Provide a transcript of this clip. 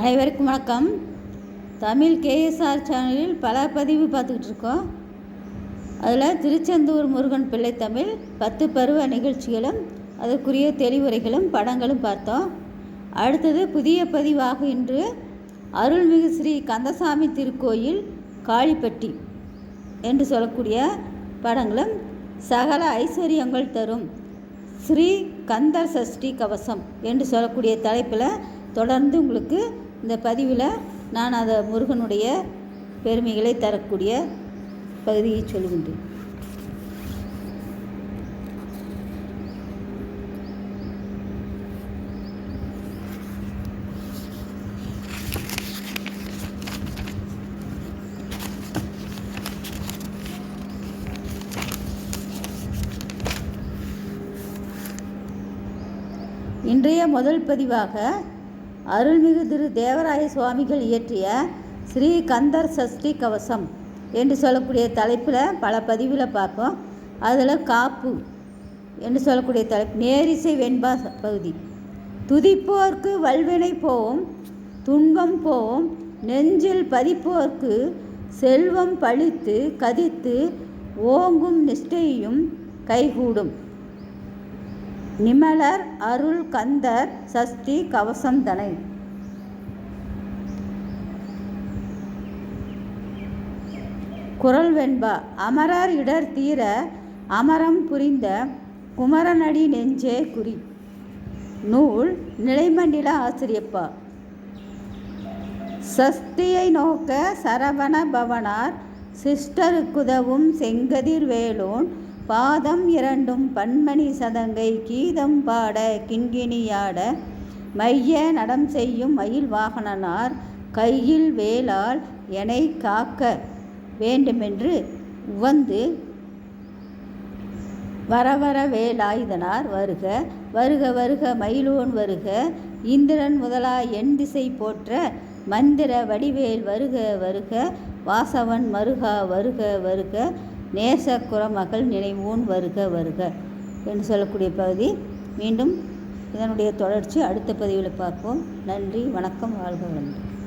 அனைவருக்கும் வணக்கம். தமிழ் கேஎஸ்ஆர் சேனலில் பல பதிவு பார்த்துக்கிட்டு இருக்கோம் அதில் திருச்செந்தூர் முருகன் பிள்ளை தமிழ் பத்து பருவ நிகழ்ச்சிகளும் அதற்குரிய தெளிவுரைகளும் படங்களும் பார்த்தோம். அடுத்தது புதிய பதிவாக இன்று அருள்மிகு ஸ்ரீ கந்தசாமி திருக்கோயில் காளிப்பட்டி என்று சொல்லக்கூடிய படங்களும் சகல ஐஸ்வர்யங்கள் தரும் ஸ்ரீ கந்தர் சஷ்டி கவசம் என்று சொல்லக்கூடிய தலைப்பில் தொடர்ந்து உங்களுக்கு இந்த பதிவில் நான் அதை முருகனுடைய பெருமைகளை தரக்கூடிய பகுதியை சொல்லுகின்றேன். இன்றைய முதல் பதிவாக அருள்மிகு திரு தேவராய சுவாமிகள் இயற்றிய ஸ்ரீ கந்தர் சஷ்டி கவசம் என்று சொல்லக்கூடிய தலைப்பில் பல பதிவில் பார்ப்போம். அதில் காப்பு என்று சொல்லக்கூடிய தலைப்பு. நேரிசை வெண்பா பகுதி. துதிப்போர்க்கு வல்வினை போவும் துன்பம் போவும் நெஞ்சில் பதிப்போர்க்கு செல்வம் பழித்து கதித்து ஓங்கும் நிஷ்டையும் கைகூடும். நிமலர் அருள் கந்தர் சஷ்டி கவசம் தனை. குரல் வெண்பா அமரர் இடர் தீர அமரம் புரிந்த குமரனடி நெஞ்சே குறி. நூல் நிலைமண்டில ஆசிரியப்பா. சஸ்தியை நோக்க சரவண பவனார் சிஸ்டருக்குதவும் செங்கதிர் வேலோன் பாதம் இரண்டும் பன்மணி சதங்கை கீதம் பாட கிண்கிணியாட மைய நடம் செய்யும் மயில் வாகனனார் கையில் வேலால் எனை காக்க வேண்டுமென்று உவந்து வரவர வேலாயுதனார் வருக வருக வருக மயிலோன் வருக இந்திரன் முதலாய் என் திசை போற்ற மந்திர வடிவேல் வருக வருக வாசவன் மருகா வருக வருக நேசக்குற மகள் நினைவூன் வருக வருக என்று சொல்லக்கூடிய பகுதி. மீண்டும் இதனுடைய தொடர்ச்சி அடுத்த பதிவில் பார்ப்போம். நன்றி வணக்கம் வாழ்க வளமுடன்.